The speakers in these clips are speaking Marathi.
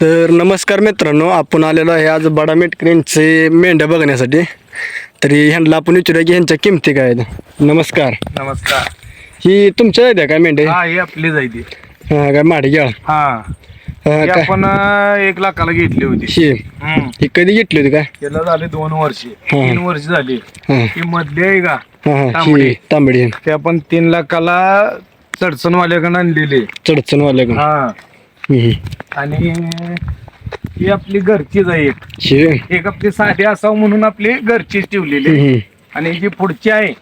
तर नमस्कार मित्रांनो आपण आलेलो आहे आज बडा मेटकरींचे मेंढ्या बघण्यासाठी. तरी ह्यांना आपण विचारूया की ह्यांच्या किमती काय आहेत? नमस्कार. नमस्कार. ही तुमच्या आहेत काय मेंढ्या? हा ही आपली जायची हा काय माडग्याळ हा. हा, ही काय? आपण अं, एक लाखाला घेतली होती. ही? हम्म. ही कधी घेतली होती काय त्याला झाले दोन वर्षे. तीन वर्ष झाली. हा. ही मधली आहे का? हा हा. तांबडी. ही तांबडी. ते आपण तीन लाखाला चडचणवाल्याकडे आणलेली चढचण वाल्याकडून हा. आणि ही आपली घरचीच आहे एक. एक आपली साधी असावं म्हणून आपली घरचीच ठेवलेली. आहे. आणि जी पुढची आहे.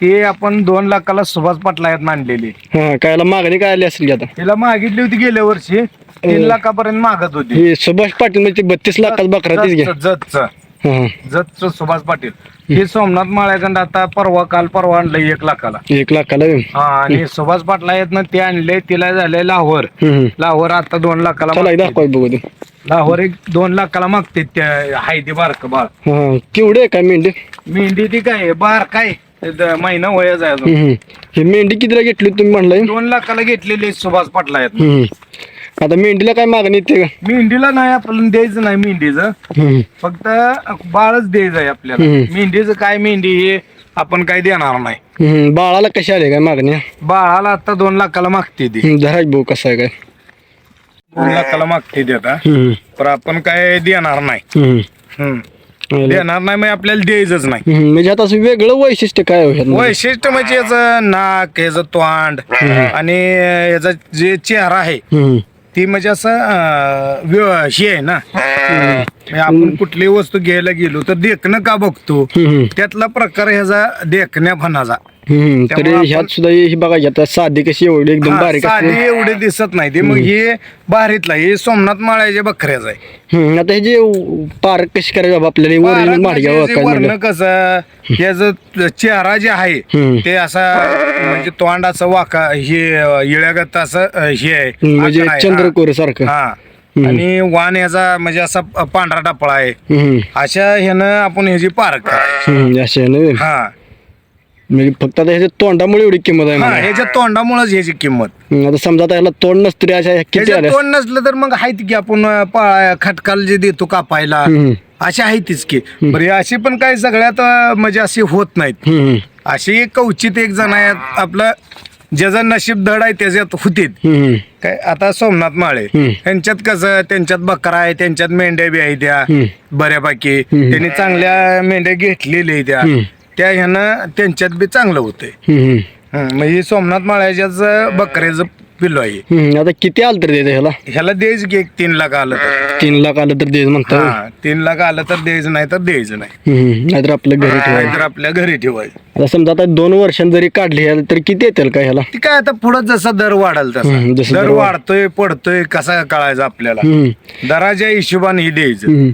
ती आपण दोन लाखाला सुभाष पाटलायात आणलेली हा कायला मागणी काय आली असेल की आता? तिला मागितली होती गेल्या वर्षी. तीन लाखापर्यंत मागत होती. ही सुभाष पाटील म्हणजे बत्तीस लाखात बकरा तीच घ्या. जतचं- जतचं जतचं सुभाष पाटील. हे सोमनाथ माळ्याकडं आता परवा काल परवा आणलंय एक लाखाला. एक लाखाला? हा आणि सुभाष पाटला आहेत ना ते आणले तिला झाले लाहोर. लाहोर आता दोन लाखाला चला बघू दे. लाहोर एक दोन लाखाला मागते त्या हाय ते बारक बाळ. हा केवढे आहे काय मेंढी? मेंढी ती काय बार काय द- महिना आहे अजून. हम्म. ही मेंढी कितीला घेतली तुम्ही म्हणलाय? दोन लाखाला घेतलेली सुभाष पाटला आहेत. हम्म. आता मेंढीला काय मागणी येते का मेंढीला नाही आपल्याला द्यायचं नाही मेंढीचं हम्म. फक्त बाळच द्यायचं आहे आपल्याला हम्म. मेंढीचं काय मेंढी हे आपण काय देणार नाही हम्म. बाळाला कशी आले काय मागणी बाळाला आता दोन लाखाला मागते ती हम्म, धराज भाऊ कसा आहे काय दोन लाखाला मागते ती आता हम्म. पण आपण काय देणार नाही हम्म. हम्म. आले. देणार नाही मग आपल्याला द्यायचंच नाही हम्म. म्हणजे आता असं वेगळं वैशिष्ट्य काय आहे ह्यात? वैशिष्ट्य म्हणजे याचं नाक याचं तोंड आणि याचा जे चेहरा आहे हम्म. ती म्हणजे असं अं, व्य- हे आहे ना. म्हणजे आपण कुठली वस्तू घ्यायला गेलो तर देखणं का बघतो. त्यातला प्रकार ह्याचा देखण्या फणाचा. हम्म. तरी त्यामुळे ह्यात सुद्धा ही बघा आता साधी कशी एवढी एकदम हा, बारीक साधी असते एवढे दिसत नाही ते मग हे बारीतला हे सोमनाथ माळ्याच्या बकऱ्याचं आहे हम्म. आता हे जे पार्क कशी करायची बाबा आपल्याला ओरिजिनल माडग्या म्हणजे वर्ण. कसं याचं चेहरा जे आहे हम्म. ते असा म्हणजे तोंडाचं वाका हे इळ्यागत असं अं, हे आहे हम्म, म्हणजे आकार आहे. चंद्रकोर सारखं हा. आणि वाण याचा म्हणजे असा पांढरा डपळा आहे हम्म. अशा ह्यानं आपण ह्याची पारख. हम्म. अशा आहे ना हा म्हणजे फक्त आता ह्याच्या तोंडामुळे एवढी किंमत आहे हा. ह्याच्या तोंडामुळेच ह्याची किंमत. आता समजा आता ह्याला तोंड नसतरी अशा ह्या किती ह्याच्या आल्या तोंड नसलं तर मग आहेत की आपण अं, पा- खटकाल जे देतो कापायला हम्म. अशा आहेतच की बरं अशी पण काही सगळ्यात अं, म्हणजे अशी होत नाहीत हम्म. अशी कवचित एक जण आहे आपलं ज्याचं नशीब धड आहे त्याच्यात होतीत हम्म. काय आता सोमनाथ माळे हम्म. त्यांच्यात कसं त्यांच्यात बकरा आहे त्यांच्यात मेंढ्या बी आहे त्या हम्म. बऱ्यापैकी. त्यांनी चांगल्या मेंढ्या घेतलेल्या आहे त्या हम्म. त्या ह्यानं त्यांच्यात बी चांगलं होतंय हम्म. हं, म्हणजे सोमनाथ माळ्याच्याच बकऱ्याचं पिल्लो आहे. हम्म. आता किती आलं तर द्यायचं ह्याला? ह्याला द्यायचं की एक तीन लाख आलं तर. तीन लाख आलं तर द्यायचं म्हणता हा तीन लाख आलं तर द्यायचं नाही तर द्यायचं नाही. हम्म. नाहीतर आपलं घरी ठेवायचं. नाहीतर आपल्या घरी ठेवायचं. आता समजा आता दोन वर्षांनी जरी काढली ह्याला तर किती येतील का ह्याला? ती काय आता पुढं जसा दर वाढल तसा. जसं दर दर वाढ- वाढतोय पडतोय कसा कळायचा आपल्याला? हम्म. दराच्या हिशोबाने ही द्यायचं. हम्म.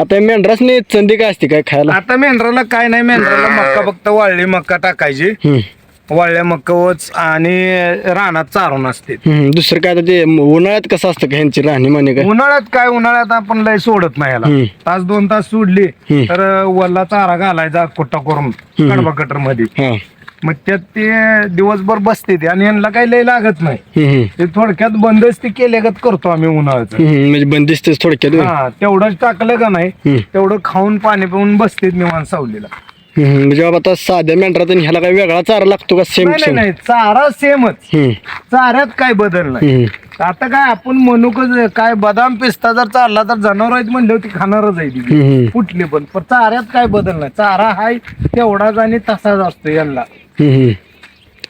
आता मेंढरासने चंदी काय असते काय खायला? आता मेंढराला काय नाही मेंढराला मक्का फक्त वाळली मक्का टाकायची. हम्म. वाळल्या मक्कावच आणि रानात चारून असते हम्म. दुसरं काय आता ते उन्हाळ्यात कसं असतं का ह्यांची राहणी माने काय उन्हाळ्यात काय उन्हाळ्यात आपण लय सोडत नाही याला हम्म. तास दोन तास सोडली हम्म. तर वल्ला चारा घालायचा कुट्टा करून कडबा कटरमध्ये हा मग त्यात ते दिवसभर बसते ते आणि यांना काही लय लागत नाही हम्म. ते थोडक्यात बंदच ते केल्यागत करतो आम्ही उन्हाळ्याचं हम्म. म्हणजे बंदिस्तच थोडक्यात होय. हा तेवढंच टाकलं का नाही हम्म. तेवढं खाऊन पाणी पिऊन बसते निवांत सावलीला. म्हणजे बाबा आता साध्या मेंढरात आणि ह्याला काय वेगळा चारा लागतो का? सेम नाही नाही, सेम नाही. चारा सेमच. चाऱ्यात काय बदल नाही. आता काय आपण म्हणू का जे काय बदाम पिस्ता जर चालला तर जनावर आहेत म्हणलं ती खाणारच आहे ती. हम्म. कुठली पण. पण चाऱ्यात काय बदल नाही. चारा हाय तेवढाच आणि तसाच असतो यांना.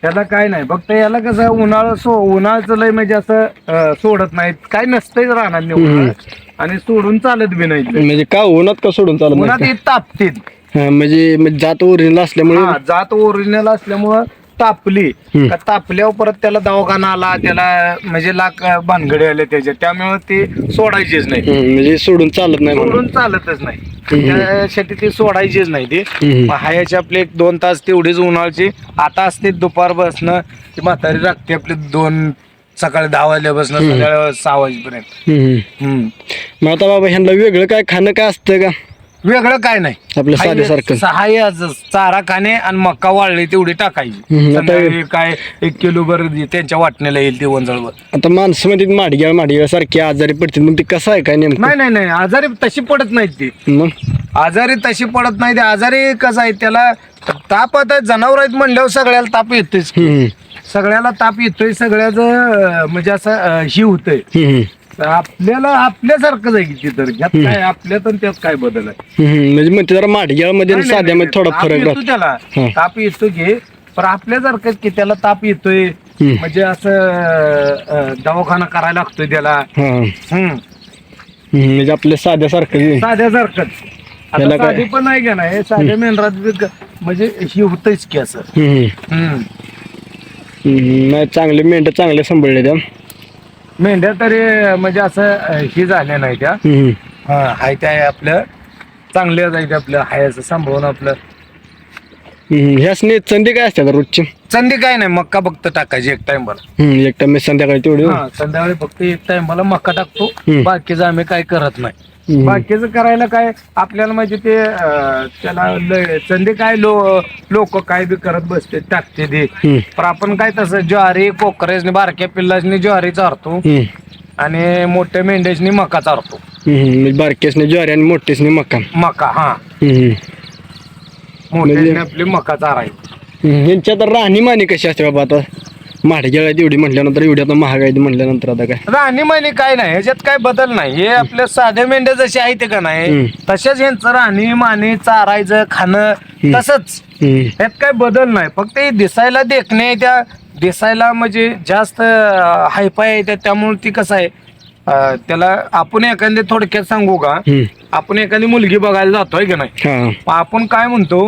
त्याला काय नाही. फक्त याला कसं उन्हाळा सो उन्हाळ्याचं लय म्हणजे असं अं, सोडत नाहीत. काय नसतंय राहणार नाही उन्हाळ्यात. आणि सोडून चालत बी नाही म्हणजे का उन्हात का सोडून चालत उन्हात नाही हे तापतील. म्हणजे म्हणजे जात ओरिजिनल असल्यामुळे? हा, जात ओरिजिनल असल्यामुळं तापली. का तापल्यावर परत त्याला दवाखाना आला त्याला म्हणजे लाख भानगडे आले त्याचे त्यामुळे ते सोडायचेच नाही. म्हणजे सोडून चालत नाही म्हणून. सोडून चालतच नाही. त्यासाठी ते सोडायचेच नाही ते. हम्म. हायाचे आपले एक दोन तास तेवढीच उन्हाळची. आता असते दुपार बसणं ती म्हातारी राखते आपले दोन सकाळी दहा वाजल्यापासून संध्याकाळी सहा वाजेपर्यंत. हम्म. हम्म. मग आता बाबा ह्यांना वेगळं काय खाणं काय असतं का? वेगळं काय नाही. आपलं हाय- साधेसारखं. सहाय चारा खाणे आणि मका वाळली तेवढी टाकायची. हम्म, आता- संध्याकाळी काय एक किलो भर त्यांच्या वाटण्याला येईल ते वंजळवर. आता माणसं मध्ये माडग्याळ माडग्याळ सारखी आजारी पडतील. मग ते कसं आहे काय नेमकं? नाही नाही नाही आजारी तशी पडत नाहीत ती. मग? आजारी तशी पडत नाही ते आजारी कसं आहे त्याला ताप आता जनावर आहेत म्हणल्यावर सगळ्याला ताप हम्म, सगळ्याला ताप येतोय सगळ्याच म्हणजे असं अं, ही होतंय. हम्म, तर आपल्याला आपल्यासारखंच आहे की तर ह्यात काय आपल्यात आणि त्यात काय बदल आहे? हम्म, म्हणजे जरा माडग्याळमध्ये आणि साध्यामध्ये थोडा ताप फरक येतो राहतो. त्याला. हा. ताप येतो की पण आपल्यासारखंच की त्याला ताप येतोय. हम्म. म्हणजे असं अं, दवाखाना करायला लागतोय त्याला. हा. हम्म. हम्म, म्हणजे आपल्या साध्यासारखं साध्यासारखंच त्याला आता काय? साधी पण नाही का नाही साध्या मेंढरात म्हणजे ही होतच की असं. हम्म, हम्म. हम्म, नाही चांगले मेंढ्या चांगले सांभाळले त्या. मेंढ्या तरी म्हणजे असं ही झाल्या नाही त्या. हम्म, हा हाय त्या आपलं चांगल्या जायचं आपलं हाय असं सांभाळून आपलं. हम्म, ह्याच नाही संधी काय असतात रोजची? संधी काय नाही मक्का फक्त टाकायची एक टाइमला हम्म, एक टाइम संध्याकाळी तेवढी. संध्याकाळी फक्त एक टाइमला मक्का टाकतो. हम्म. बाकीचं आम्ही काय करत नाही. बाकीचं करायला काय आपल्याला म्हणजे ते अं, त्याला संधी काय लो लोक काय बी करत बसते टाकते ते. हम्म, पण आपण काय तसं ज्वारी कोकरेजने बारक्या पिल्लासनी ज्वारी चारतो. हम्म, आणि मोठ्या मेंढ्यासनी मका चारतो. हम्म, म्हणजे बारकेसने ज्वारी आणि मोठेसने मका. मका हा. हम्म, मोठ्यासनी आपली मका चारायची. हम्म, यांची आता राहणीमानी कशी असते बाबा आता? माडग्याळ एवढी म्हटल्यानंतर एवढी आता महागाई म्हटल्यानंतर आता काय? राणी मानी काय नाही ह्याच्यात काय बदल नाही. हे आपल्या साध्या मेंढ्या जशी आहेत का नाही. तशाच ह्यांचं राणी मानी चारायचं खाणं तसंच. ह्यात काय बदल नाही. फक्त हे दिसायला देखणे त्या दिसायला म्हणजे जास्त हायफाय आहे त्या- त्यामुळे ती कसं आहे अं, त्याला आपण एखादी थोडक्यात सांगू का? आपण एखादी मुलगी बघायला जातोय की नाही? आपण काय म्हणतो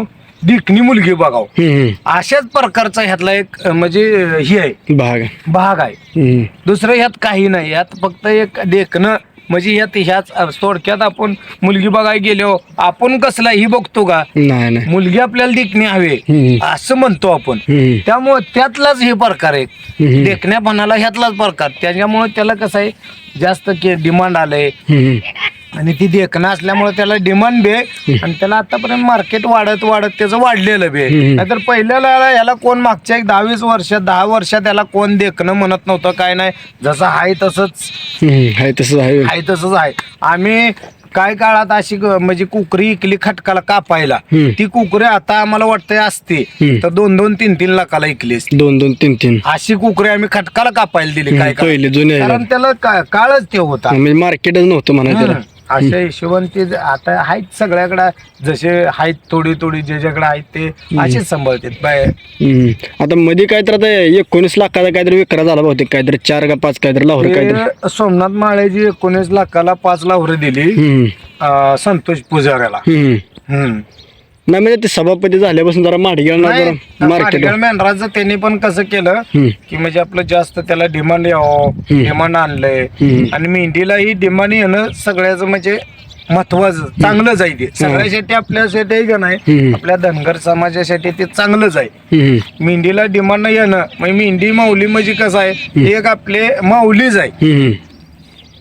दिकणी मुलगी बघाव. हम्म, अशाच प्रकारचा ह्यातला एक अं, म्हणजे ही आहे. भाग भाग आहे. हम्म, दुसरं ह्यात काही नाही. यात फक्त एक देखणं म्हणजे ह्यात ह्याच थोडक्यात आपण मुलगी बघायला गेलो आपण कसला ही बघतो का नाही नाही. मुलगी आपल्याला देखणे हवे. असं म्हणतो आपण. हम्म, त्यामुळे त्यातलाच हे प्रकार आहे. हम्म, देखण्यापणाला ह्यातलाच प्रकार. त्याच्यामुळे त्याला कसं आहे जास्त के डिमांड आलंय. हम्म, आणि ती देखणं असल्यामुळे त्याला डिमांड बे आणि त्याला आतापर्यंत मार्केट वाढत वाढत त्याचं वाढलेलं बे. नाहीतर पहिल्याला याला कोण मागच्या एक दहावीस वर्ष दहा वर्षात याला कोण देखणं म्हणत नव्हतं काय नाही जसं आहे तसंच आहे तसंच आहे आहे तसंच आहे आम्ही काय काळात अशी ग- म्हणजे कुकरी इकली खटकाला कापायला हम्म. ती कुकरी आता आम्हाला वाटतंय असते हम्म. तर दोन दोन तीन तीन लाखाला इकली असती. दोन दोन तीन तीन अशी कुकरी आम्ही खटकाला कापायला दिली काय हम्म. पहिले. कारण त्याला का- काळच ते होता म्हणजे मार्केटच नव्हतं म्हणा त्याला हम्म. अशा हिशोबाने ते ज- आता आहेत सगळ्याकडे जसे आहेत थोडी थोडी ज्याच्याकडे आहेत ते असेच सांभाळतात बाय. हम्म. आता मध्ये काय तर आता एकोणीस लाखाचा काहीतरी विक्रा झाला बहुतेक काहीतरी चार का पाच काहीतरी लाहोर काहीतरी. ते सोमनाथ माळेजी एकोणीस लाखाला पाच लावरे दिली हम्म, अं, संतोष पुजाऱ्याला. हम्म. हम्म. नाही म्हणजे ते सभापती झाल्यापासून जरा नाही, जरा मार्केट मार्केट मेंढराचं त्यांनी पण कसं केलं हम्म, की म्हणजे आपलं जास्त त्याला डिमांड यावं. डिमांड आणलंय. हम्म. आणि मेंढीलाही डिमांड येणं सगळ्याचं म्हणजे महत्वाचं चांगलंच आहे ते. सगळ्यासाठी आपल्यासाठी का नाही? हम्म. आपल्या धनगर समाजासाठी ते चांगलंच आहे. हम्म, मेंढीला डिमांड येणं म्हणजे मेंढी माऊली म्हणजे कसं आहे? ते एक आपले माऊलीच आहे. हम्म,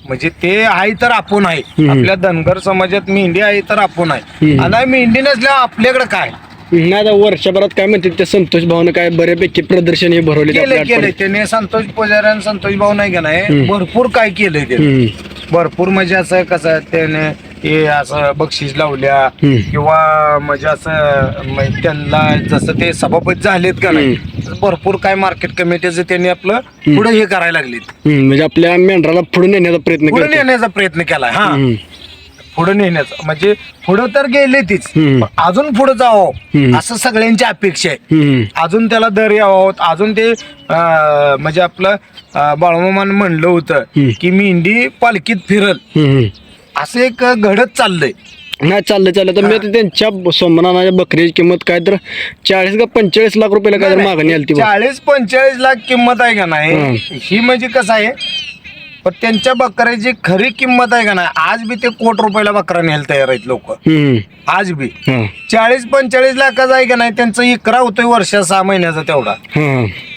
म्हणजे ते आहे तर आपण आहे. आपल्या धनगर समाजात मेंढी आहे तर आपण आहे. आता मेंढी नसल्यावर आपल्याकडे काय? नाही आता वर्षभरात काय म्हणते ते संतोष भावनं काय बऱ्यापैकी प्रदर्शन हे भरवले केलंय केलंय त्याने संतोष पुजारी आणि संतोष भाऊ नाही का नाही. भरपूर काय केलंय त्याने. भरपूर म्हणजे असं कसं त्याने हे असं बक्षीस लावल्या. किंवा म्हणजे असं म्हणजे त्यांना जसं ते सभापती झालेत का नाही भरपूर काय मार्केट कमिटीचं त्यांनी आपलं पुढे हे करायला लागलेत. म्हणजे आपल्या मेंढराला पुढे नेण्याचा प्रयत्न पुढे नेण्याचा प्रयत्न केलाय हा. पुढे नेण्याचा म्हणजे पुढे तर गेले तीच अजून पुढे जावं. असं सगळ्यांची अपेक्षा आहे. अजून त्याला दर यावं अजून ते म्हणजे आपलं बाळमामान म्हणलं होतं. की मेंढी पालखीत फिरल. असं एक घडत चाललंय. नाही चाललं चाललं तर मी त्यांच्या सोमनानाच्या बकरीची किंमत काय तर चाळीस का पंचेचाळीस लाख रुपयाला काय तर मागणी आली ती. चाळीस पंचेचाळीस लाख किंमत आहे का नाही. ही म्हणजे कसं आहे? पण त्यांच्या बकऱ्याची खरी किंमत आहे का नाही आज बी ते कोट रुपयाला बकरा न्यायला तयार आहेत लोक हम्म. आज बी. चाळीस पंचेचाळीस लाखाचा आहे का नाही त्यांचा इकरा होतोय वर्षा सहा महिन्याचा तेवढा.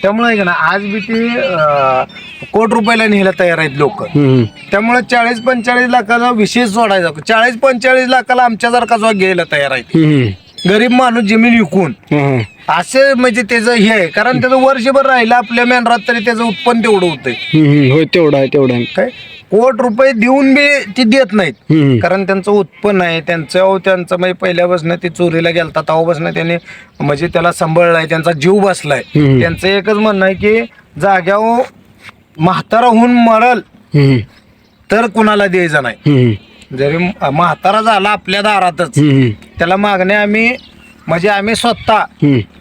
त्यामुळे आहे का ना आज बी ते अं, कोट रुपयाला न्यायला तयार आहेत लोक हम्म. त्यामुळे चाळीस पंचेचाळीस लाखाचा विशेष सोडायचा चाळीस पंचेचाळीस लाखाला आमच्यासारखा जो घ्यायला तयार आहे हम्म. गरीब माणूस जमीन विकून हा. असे म्हणजे त्याचं हे आहे कारण त्याचं वर्षभर राहिलं आपल्या मेंढरात तरी त्याचं उत्पन्न तेवढं होतंय हम्म. होय तेवढा आहे तेवढा आहे काय कोट रुपये देऊन बी ती देत नाहीत हम्म. कारण त्यांचं उत्पन्न आहे त्यांचं त्यांचं म्हणजे पहिल्यापासून ते चोरीला गेलता तेव्हापासून त्याने म्हणजे त्याला सांभाळलाय त्यांचा जीव बसलाय हम्म. त्यांचं एकच म्हणणं आहे की जाग्यावर म्हातारा होऊन मरल हम्म. तर कुणाला द्यायचं नाही हम्म. जरी म- म्हातारा झाला आपल्या दारातच. त्याला मागणे आम्ही म्हणजे आम्ही स्वतः.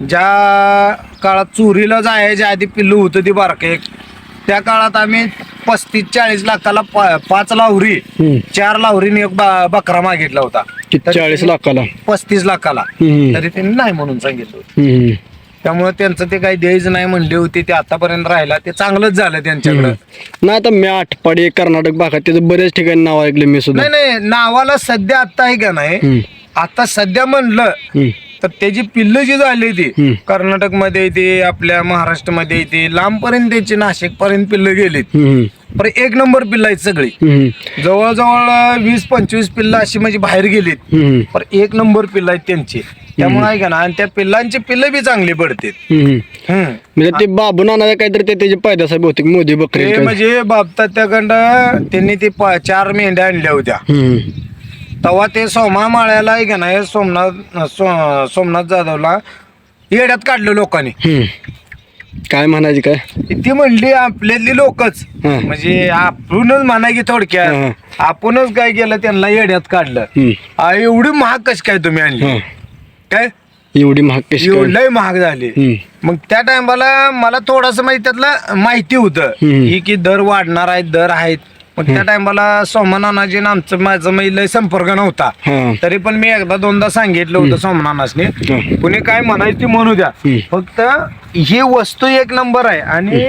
ज्या काळात चोरीला जायच्या आधी पिल्लू होतं ती बारके एक त्या काळात आम्ही पस्तीस चाळीस लाखाला पा- पाच लावरी. चार लावरीने एक बा- बकरा मागितला होता किती चाळीस लाखाला पस्तीस लाखाला हम्म. तरी त्यांनी नाही म्हणून सांगितलं होतं. हम्म. त्यामुळे त्यांचं ते काही द्यायचं नाही म्हणले होते ते आतापर्यंत राहिला ते चांगलंच झालं त्यांच्याकडं नाही आता मी आठपाडी कर्नाटक भागात त्याचं बरेच ठिकाणी नाव ऐकले मी सुद्धा नाही नाही नावाला सध्या आता आहे का नाही. आता सध्या म्हणलं. तर त्याची पिल्लं जी झाली ती हम्म. कर्नाटकमध्ये येते आपल्या महाराष्ट्रामध्ये येते लांबपर्यंत त्याची नाशिक पर्यंत पिल्लं गेलीत पण एक नंबर पिल्लं आहेत सगळी. जवळजवळ वीस पंचवीस पिल्लं अशी म्हणजे बाहेर गेलीत. पण एक नंबर पिल्लं आहेत त्यांची त्यामुळे आहे का ना आणि त्या पिल्लांची पिल्लं बी चांगली. हम्म. म्हणजे ते बाबू नाना काहीतरी ते त्याचे पैदास आहे बहुतेक मोदी बकरी. म्हणजे बाबतात त्याकडं त्यांनी ते चार मेंढ्या आणल्या होत्या. तेव्हा ते सोमा माळ्याला आहे का नाही सोमनाथ सोमनाथ जाधवला येड्यात काढलं लोकांनी. काय म्हणायची काय ती म्हणली आपल्यातली लोकच हा. म्हणजे आपणच म्हणा की हा. थोडक्यात आपणच काय केलं त्यांना येड्यात काढलं. आ, एवढी महाग कशी काय तुम्ही आणली हा. काय एवढी महाग कशी काय? एवढी महाग झाली. मग त्या टायमाला मला थोडस माहिती त्यातलं माहिती होतं हम्म. ही की दर वाढणार आहेत दर आहेत मग त्या टायमाला सोमनानाजी आमचं माझं लय संपर्क नव्हता हा. तरी पण मी एकदा दोनदा सांगितलं होतं सोमनानासने हा. कुणी काय म्हणायचं ते म्हणू द्या. फक्त ही वस्तू एक नंबर आहे आणि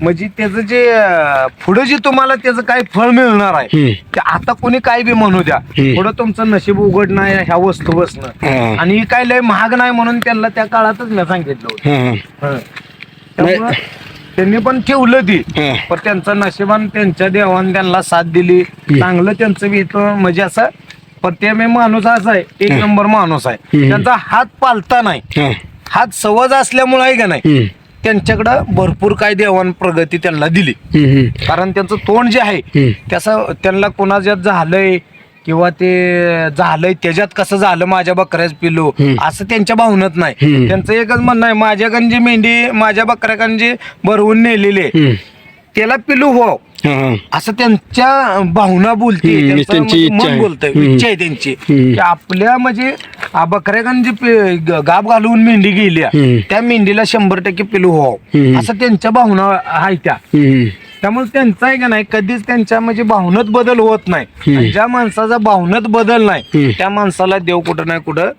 म्हणजे त्याचं जे अं, पुढं जे तुम्हाला त्याचं काय फळ मिळणार आहे. ते आता कोणी काय बी म्हणू द्या. पुढं तुमचं नशीब उघड नाही ह्या वस्तू बसणं हा. आणि ही काय लय महाग नाही म्हणून त्यांना त्या काळातच मी सांगितलं होतं हा. हं. त्यामुळं त्यांनी पण ठेवलं ती हा. पण त्यांचं नशिबान त्यांच्या देवान त्यांना साथ दिली चांगलं त्यांचं बी इथं म्हणजे असं पण ते मी माणूस असा आहे एक. नंबर माणूस आहे हं. त्यांचा हात पालता नाही हा. हात सहज असल्यामुळे आहे का नाही. त्यांच्याकडं भरपूर काय देवान प्रगती त्यांना दिली. कारण त्यांचं तोंड जे आहे. त्याचं त्यांना कोणाच्यात झालंय किंवा ते झालंय त्याच्यात कसं झालं माझ्या बकऱ्याच हम्म. असं त्यांच्या भावनत नाही. त्यांचं एकच म्हणणं आहे माझ्याकडे जी मेंढी माझ्या बकऱ्याकडे जी भरवून नेलेली आहे. त्याला पिल्लू हो. असं त्यांच्या भावना बोलते त्यांचं म्हणजे मन हम्म. इच्छा आहे त्यांची. की आपल्या म्हणजे आ, बकऱ्याकडे जी गाब घालून मेंढी गेली हम्म. त्या मेंढीला शंभर टक्के पिलू हो. असं त्यांच्या भावना आहेत त्या. त्यामुळे त्यांचा आहे का नाही कधीच त्यांच्या म्हणजे भावनेत बदल होत नाही. आणि ज्या माणसाचा भावनेत बदल नाही. त्या माणसाला देव कुठं नाही कुठं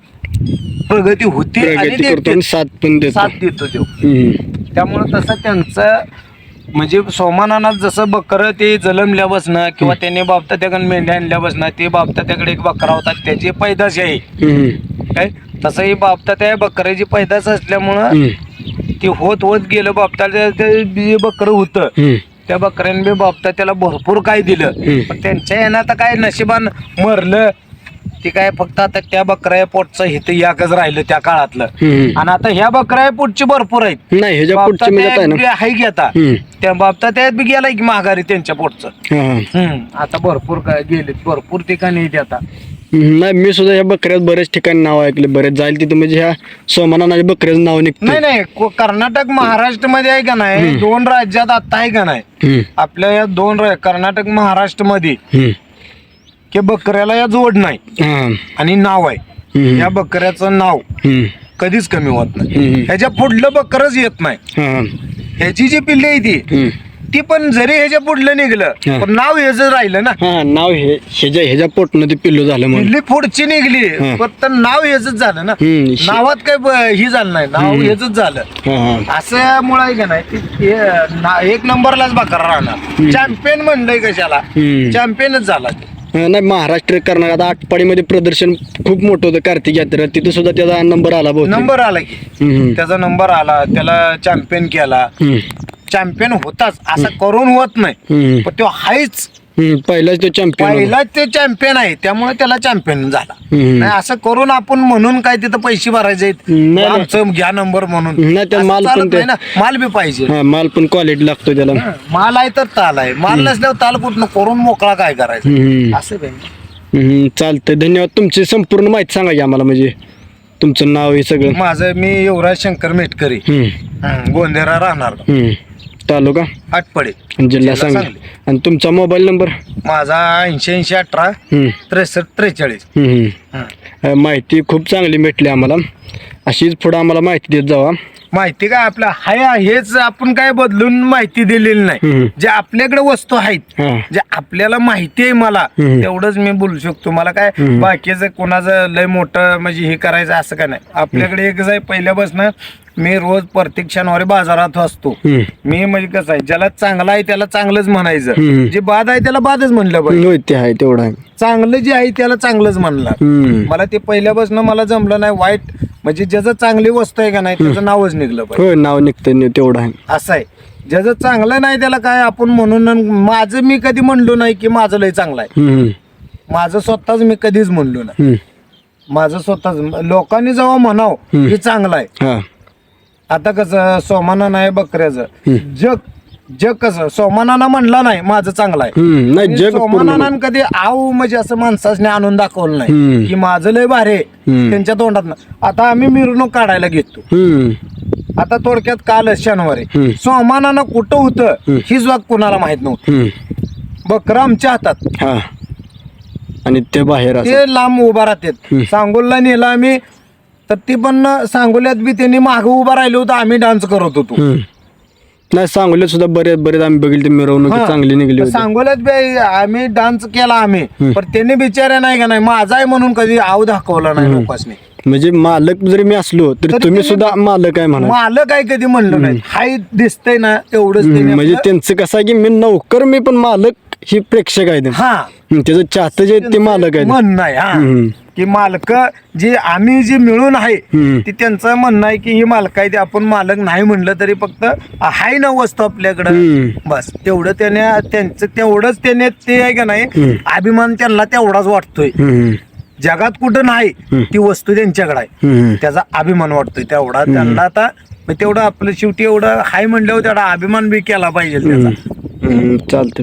प्रगती होती आणि प्रगती करतो देते. आणि साथ पण देतो साथ देतो देव हम्म. त्यामुळे तसं त्यांचं म्हणजे सोमानानात जसं बकरं ते जलमल्यापासनं किंवा त्याने बाबता त्याकडे मेंढ्या आणल्यापासनं ते बाबता त्याकडे एक बकरा होता त्याची पैदास आहे हम्म. काय तसंही बाबता त्या बकऱ्याची पैदास असल्यामुळं हम्म. ते होत होत गेलं बाबता ते बकरं होतं हम्म. त्या बकऱ्याने बी बाबता त्याला भरपूर काय दिलं. पण त्यांच्या यानं आता काय नशिबान मरलं ते काय फक्त आता त्या बकऱ्या पोटचं हित याकच राहिलं त्या काळातलं. आणि आता ह्या बकऱ्या पोटची भरपूर आहेत नाही ह्याच्या बाबता पुढची म्हणजे आहे ना आता हम्म. त्या बाबता त्यात बी गेलाय की माघारी त्यांच्या पोटचं हा. हम्म. आता भरपूर काय गेले भरपूर ठिकाणी येते आता. नाही मी सुद्धा ह्या बकऱ्यात बरेच ठिकाणी नाव ऐकले बरेच जाईल तिथे म्हणजे ह्या सोमानानाच्या बकऱ्याचं नाव निघतं नाही नाही को- कर्नाटक महाराष्ट्रमध्ये आहे का नाही दोन राज्यात आता आहे का नाही हम्म. आपल्या या दोन रा- कर्नाटक महाराष्ट्रमध्ये हम्म. की बकऱ्याला या जोड नाही हा. आणि नाव आहे हम्म. या बकऱ्याचं नाव हम्म. कधीच कमी होत नाही हम्म. ह्याच्या पुढलं बकरच येत नाही हा. ह्याची जी पिल्ली आहे ती हम्म. ती पण जरी ह्याच्या पुढलं निघलं हा. पण नाव हेच राहिलं ना. हा नाव हे ह्याच्या ह्याच्या पोटनं ते पिल्लू झालं म्हणून. पिल्ली पुढची निघली हा. फक्त नाव हेच झालं ना. हम्म, शे- नावात काय ब- ही झालं नाही नाव. हेच झालं. हा हा. असं मुळे आहे का नाही ती- हे ना- एक नंबरलाच बकरा राहणार. चॅम्पियन म्हणलंय कशाला? हम्म. चॅम्पियनच झाला ते. नाही महाराष्ट्र कर्नाटक आता आटपाडीमध्ये प्रदर्शन खूप मोठं होतं कार्तिक यात्रा तिथं सुद्धा त्याचा नंबर आला बहुतेक. नंबर आला की. हम्म, त्याचा नंबर आला त्याला चॅम्पियन केला. हम्म, चॅम्पियन होताच असं करून होत नाही. पण तो हायच. पहिलाच तो चॅम्पियन पहिलाच ते चॅम्पियन आहे त्यामुळे त्याला चॅम्पियन झाला. नाही असं करून आपण म्हणून काय तिथं पैसे भरायचे. आमचं घ्या नंबर म्हणून. माल पण माल बी पाहिजे. माल पण क्वालिटी लागतो त्याला. माल आहे तर ताल आहे. माल नसल्यावर ताल कुठनं? करून मोकळा काय करायचं? असं चालतंय. धन्यवाद. तुमची संपूर्ण माहिती सांगा की आम्हाला म्हणजे तुमचं नाव हे सगळं. माझं मी युवराज शंकर मेटकरी. गोंधेरा राहणार. तालुका? आटपडे. आणि जिल्हा सांगली. आणि तुमचा मोबाईल नंबर माझा ऐंशी ऐंशी अठरा हम्म, त्रेसष्ट त्रेचाळीस. हम्म. हं. माहिती खूप चांगली भेटली आम्हाला. अशीच पुढं आम्हाला माहिती देत जावा माहिती काय आपलं हाय हेच आपण काय बदलून माहिती दिलेली नाही. जे आपल्याकडे वस्तू आहेत जे आपल्याला माहिती आहे मला. तेवढंच मी बोलू शकतो मला काय. बाकीचं कोणाचं लय मोठं म्हणजे हे करायचं असं काय नाही आपल्याकडे एकच आहे पहिल्यापासून मी रोज प्रत्येक शनिवारी बाजारात असतो. मी म्हणजे कसं आहे ज्याला चांगला आहे त्याला चांगलंच म्हणायचं. जे बाद आहे त्याला बादच म्हणलं पाहिजे ते आहे तेवढं चांगलं जे आहे त्याला चांगलंच म्हणलं. मला ते पहिल्यापासून मला जमलं नाही वाईट म्हणजे ज्याचं चांगली वस्तू आहे का नाही त्याचं नावच निघलं पाहिजे होय नाव निघतं तेवढं आहे असं आहे ज्याचं चांगलं नाही त्याला काय आपण म्हणून माझं मी कधी म्हणलो नाही की माझं लय चांगलं आहे हम्म. माझं स्वतःच मी कधीच म्हणलो नाही हम्म. माझं स्वतःच लोकांनी जेव्हा म्हणाव. हे चांगलं आहे हा आता कसं सोमाना नाही बकऱ्याचं. जग जग कसं सोमानाना म्हणला नाही माझं चांगलं आहे हम्म. नाही जग पूर्ण सोमानानं कधी आव म्हणजे असं माणसाने आणून दाखवलं नाही. की माझं लय भारी हम्म. त्यांच्या तोंडात आता आम्ही मिरवणूक काढायला घेतो हम्म. आता थोडक्यात कालच शनिवारी हम्म. सोमानानं कुठं होतं. हीच वाग कुणाला माहीत नव्हतं हम्म. बकरं आमच्या हातात हा आणि ते बाहेर असं ते लांब उभा राहतात. सांगोलला नेलं आम्ही तर ती पण सांगोल्यात बी त्यांनी मागं उभा राहिलो होतो आम्ही डान्स करत होतो हम्म. नाही सांगोल्यात सुद्धा बरेच बरेच आम्ही बघितले मिरवणूक हा. चांगली निघली होती. सांगोल्यात बी आम्ही डान्स केला आम्ही पण त्यांनी बिचाऱ्या नाही का नाही माझा आहे म्हणून कधी आव दाखवला नाही लोकांनी म्हणजे मालक जरी मी असलो तरी तरी तुम्ही सुद्धा मालक आहे म्हणा मालक काय कधी म्हणलं नाही. हाय दिसतंय ना. त्यांनी म्हणजे आपलं- त्यांचं कसं आहे की मी नौकर मी पण मालक ही प्रेक्षक आहे ते. हा. त्याचं चाहतं जे ते मालक आहे म्हणणं आहे हा. की मालक जे आम्ही जे मिळून आहे. ते त्यांचं म्हणणं आहे की ही मालक आहे ते आपण मालक नाही म्हणलं तरी फक्त हाय ना वस्तू आपल्याकडं. बस तेवढं त्याने त्यांचं तेवढंच त्याने ते आहे का नाही. अभिमान त्यांना तेवढाच वाटतोय. जगात कुठं नाही. ती वस्तू त्यांच्याकडे आहे. त्याचा अभिमान वाटतोय तेवढा त्यांना आता तेवढं आपलं शेवटी एवढं हाय म्हणल्यावर तेवढा अभिमान बी केला पाहिजे त्याचा. चालतं